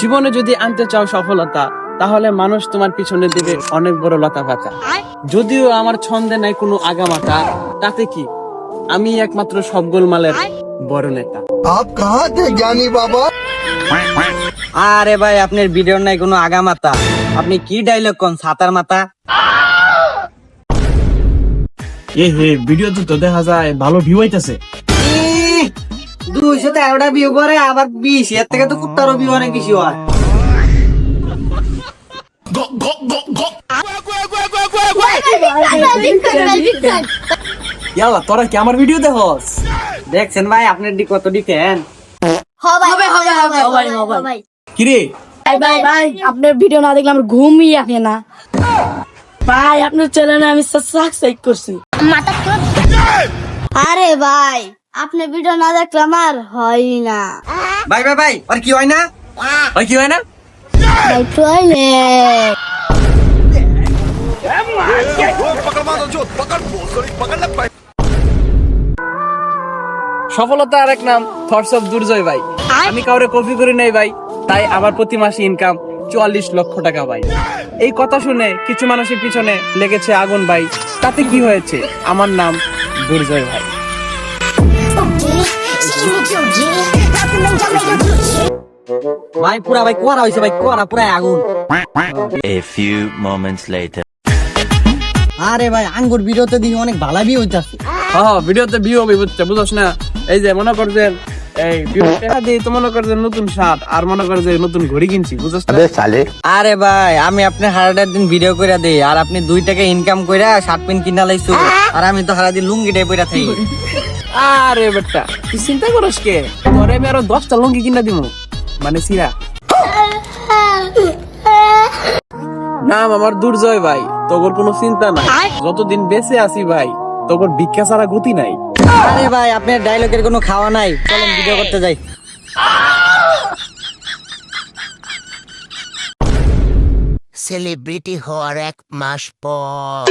জীবনে যদি আনতে চাও সফলতা তাহলে মানুষ তোমার পিছনে দেবে অনেক বড় লতা পাতা যদিও আমার ছন্দে নাই কোনো আগামাতা তাতে কি? আমি একমাত্র সব গোলমালের বড় নেতা। আপ কাহা জ্ঞানী বাবা? আরে ভাই আপনার ভিডিওর নাই কোনো আগামাতা। আপনি কি ডাইলগ কোন সাতার মাতা? এ হে ভিডিও তো দেখা যায় ভালো ভিউ আইতাছে। দুইশো তেরোটা ভিউ করে আবার বিশ। এর থেকে তো কুত্তারও ভিউ অনেক বেশি হয়। ইয়ালা তোরা কি আমার ভিডিও দেখস? দেখছেন ভাই আপনার দি কত দিতেন হবে হবে হবে হবে হবে কিরে? ভাই ভাই ভাই আপনার ভিডিও না দেখলে আমার ঘুমই আসে না। ভাই আপনার চ্যানেলে আমি সাবস্ক্রাইব করছি। আরে ভাই আপনি ভিডিও না দেখলে আমার হয় না। ভাই ভাই ভাই আর কি হয় না? ওই কি হয় না? ভাই টয়লেট সফলতা আর এক নাম থটস অফ দুর্জয় ভাই। আমি কাউরে কপি করি নাই ভাই তাই আমার প্রতি মাসে ইনকাম চুয়াল্লিশ লক্ষ টাকা ভাই। এই কথা শুনে কিছু মানুষের পিছনে লেগেছে আগুন ভাই। তাতে কি হয়েছে? আমার নাম দুর্জয় ভাই। ভাই পুরা ভাই কোয়ারা হয়েছে ভাই কোয়ারা পুরা আগুন। A few moments later. আরে ভাই আঙ্গুর ভিডিওতে দিই অনেক ভালো ভিউ হইতাছে। হ্যাঁ ভিডিওতে ভিউ হবে বুঝছে বুঝছ না? এই যে মনে কর যে এই টাকা দিয়ে তো মনে কর নতুন শার্ট আর মনে কর নতুন ঘড়ি কিনছি বুঝছ না? আরে ভাই আমি আপনার হারাটার দিন ভিডিও কইরা দেই আর আপনি দুই টাকা ইনকাম কইরা শার্ট প্যান্ট কিনা লাইছো আর আমি তো হারা দিন লুঙ্গি টাই পইরা থাকি। আরে বেটা তুই চিন্তা করিস কে? তোরে আমি আরও দশটা লঙ্গি কিনা দিব মানে সিরা। নাম আমার দুর্জয় ভাই তোর কোনো চিন্তা নাই। যতদিন বেঁচে আছি ভাই তোর ভিক্ষা ছাড়া গতি নাই। আরে ভাই আপনার ডায়লগের কোনো খাওয়া নাই। চলেন ভিডিও করতে যাই। সেলিব্রিটি হওয়ার এক মাস পর।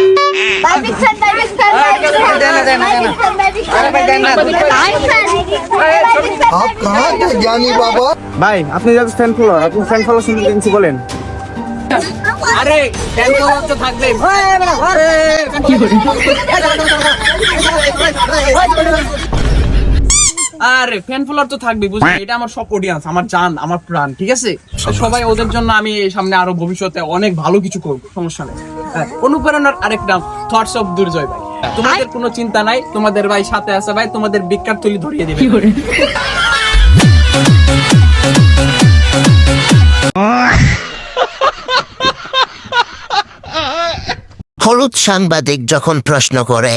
ভাই আপনি ফ্যান আপনি ফ্যান শুনতে বলেন। আরে ফ্যান তো থাকবে আরে ফ্যান ফলোয়ার তো থাকবে বুঝলি এটা আমার সব অডিয়েন্স আমার জান আমার প্রাণ ঠিক আছে? সবাই ওদের জন্য আমি সামনে আরও ভবিষ্যতে অনেক ভালো কিছু করব সমস্যা নেই। হ্যাঁ, অনুপ্রেরণার আরেক নাম থটস অফ দুর্জয় ভাই। তোমাদের কোনো চিন্তা নাই তোমাদের ভাই সাথে আছে ভাই তোমাদের বিখ্যাত তুলি ধরিয়ে দেবে। হলুদ সাংবাদিক যখন প্রশ্ন করে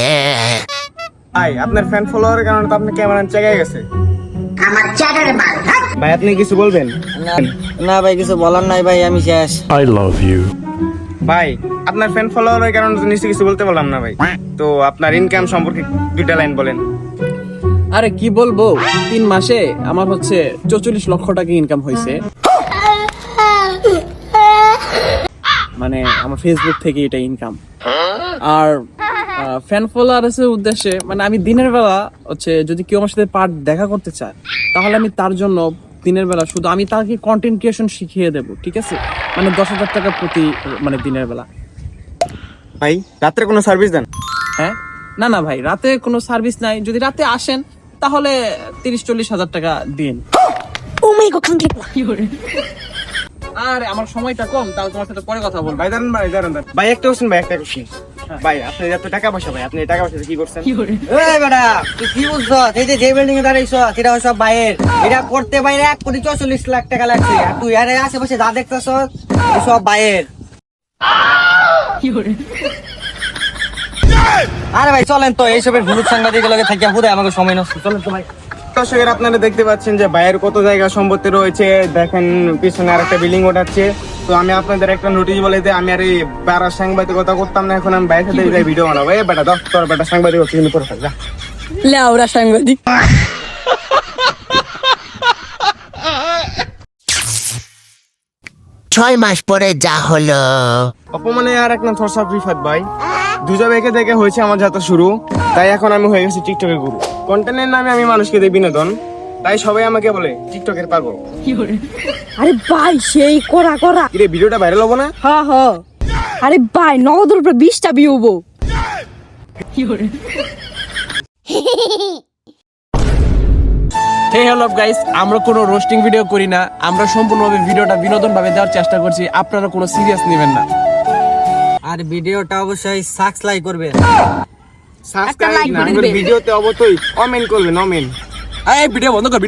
ভাই আপনার ফ্যান ফলোয়ারের কারণে তো আপনি ক্যামেরা চেগে গেছে। ভাই আপনি কিছু বলবেন? না- না ভাই কিছু বলার নাই ভাই আমি শেষ। আই লাভ ইউ ভাই আপনার ফ্যান ফলোয়ারের কারণে তো নিশ্চয়ই কিছু বলতে পারলাম না ভাই। তো আপনার ইনকাম সম্পর্কে দুইটা লাইন বলেন। আরে কি বলব? তিন মাসে আমার হচ্ছে চৌচল্লিশ লক্ষ টাকা ইনকাম হয়েছে। মানে আমার ফেসবুক থেকে এটা ইনকাম আর ফ্যান ফলোয়ার্সের উদ্দেশ্যে মানে আমি দিনের বেলা হচ্ছে যদি কেউ আমার সাথে পার্ট দেখা করতে চায় তাহলে আমি তার জন্য দিনের বেলা শুধু আমি তাকে কন্টেন্ট ক্রিয়েশন শিখিয়ে দেব ঠিক আছে? মানে দশ হাজার টাকা প্রতি মানে দিনের বেলা। ভাই রাত্রে কোনো সার্ভিস দেন? হ্যাঁ? না না ভাই রাতে কোনো সার্ভিস নাই। যদি রাতে আসেন তাহলে তিরিশ চল্লিশ হাজার টাকা দিন। ও মাই গড খান আরে আমার সময়টা কম তাহলে তোমার সাথে পরে কথা বলব। ভাই দাঁড়ান ভাই দাঁড়ান দাঁড়ান। ভাই একটা কোশ্চেন ভাই একটা কোশ্চেন ভাই আপনি এত টাকা পয়সা ভাই আপনি এই টাকা পয়সা কি করছেন? এই বেটা তুই কি বলছো? এই যে যে বিল্ডিং এ দাঁড়াইছ সেটা সব বাইরের এটা করতে বাইরে এক কোটি চৌচল্লিশ লাখ টাকা লাগছে। আর তুই আরে আশেপাশে যা দেখতেছ সব বাইরের আরে ভাই চলেন তো এইসবের হলুদ সাংবাদিকের লগে থাকিয়া হুদে আমাকে সময় নষ্ট চলেন তো ভাই। দর্শকের আপনারা দেখতে পাচ্ছেন যে বাইরের কত জায়গা সম্পত্তি রয়েছে। দেখেন পিছনে আর একটা বিল্ডিং ওঠাচ্ছে। তো আমি আপনাদের একটা নোটিশ বলে দিই আমি আর এই প্যারা সাংবাদিকতা করতাম না এখন আমি বাইরে সাথে যাই ভিডিও বানাবো। এই বেটা দশ তোর বেটা সাংবাদিক কিন্তু থাক, যা। লেওরা সাংবাদিক। ছয় মাস পরে যা হলো। অপমানে আর এক নাম থরসাব রিফাত ভাই। দুজা বেঁকে দেখে হয়েছে আমার যাত্রা শুরু। তাই এখন আমি হয়ে গেছি টিকটকের গুরু কন্টেন্টের নামে আমি মানুষকে দিই বিনোদন। তাই সবাই আমাকে বলে টিকটকের পাগল। আরে ভাই সেই করা করা। কিরে ভিডিওটা ভাইরাল হব না? হ হ। আরে ভাই নগদের উপরে বিশটা বিয়ে হব। হে হ্যালো গাইস আমরা কোনো রোস্টিং ভিডিও করি না। আমরা সম্পূর্ণভাবে ভিডিওটা বিনোদনভাবে দেওয়ার চেষ্টা করছি। আপনারা কোনো সিরিয়াস নেবেন না। আর ভিডিওটা অবশ্যই সাবস্ক্রাইব করবে সাবস্ক্রাইব না ভিডিওতে অবশ্যই কমেন্ট করবেন কমেন্ট এই ভিডিও বন্ধ করবি